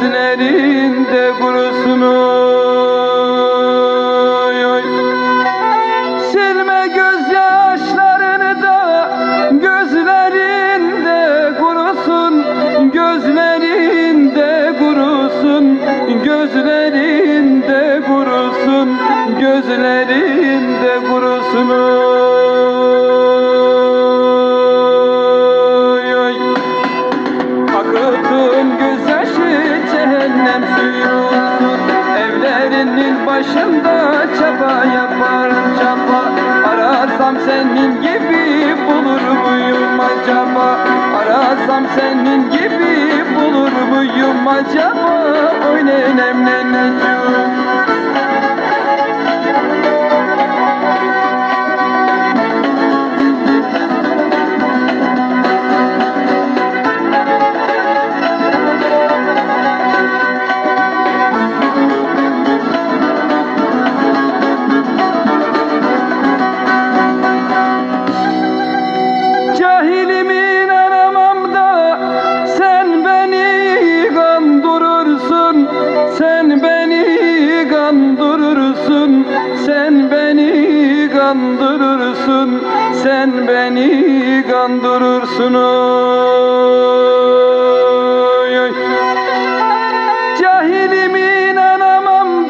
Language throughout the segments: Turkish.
gözlerinde kurusmuyor Silme gözyaşlarını da gözlerinde kurusun. Gözlerinde kurusun. Gözlerinde kurusun. Gözlerinde başında çapa yapar çapa. Arasam senin gibi bulur muyum acaba? Arasam senin gibi bulur muyum acaba? Oy nenem kandırırsın oy, oy.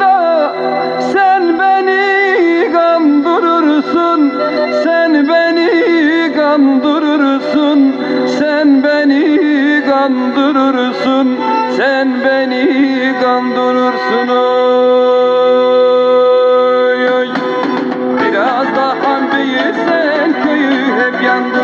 Da sen beni kandırırsın Sen beni kandırırsın Sen beni kandırırsın Sen beni kandırırsın. Biraz daha büyüsen köyü hep Bir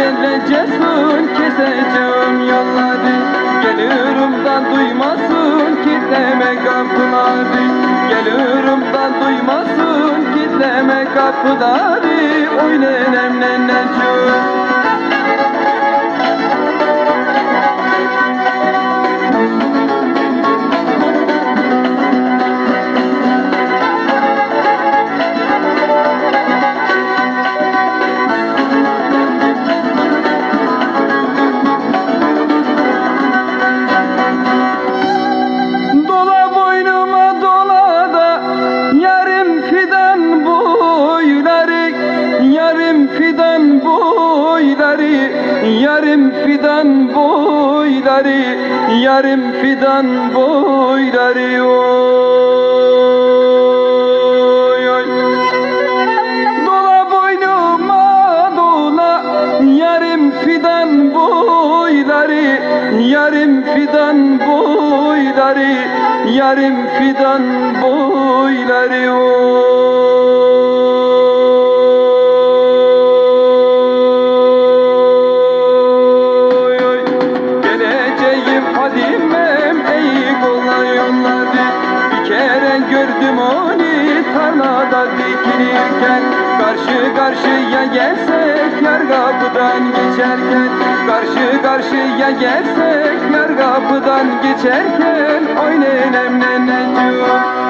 geleceksin keseceğim yolları. Geliyorumdan duymasın kitleme kapıları. Geliyorumdan duymasın kitleme kapıları. Oy nenem neneciğim boyları yarım fidan boyları yarım fidan boyları oy oy. Dola boynuma dola yarım fidan boyları yarım fidan boyları yarım fidan boyları dikilirken Karşı karşıya gelsek yar kapıdan geçerken Karşı karşıya gelsek yar kapıdan geçerken Oy nenem neneciğim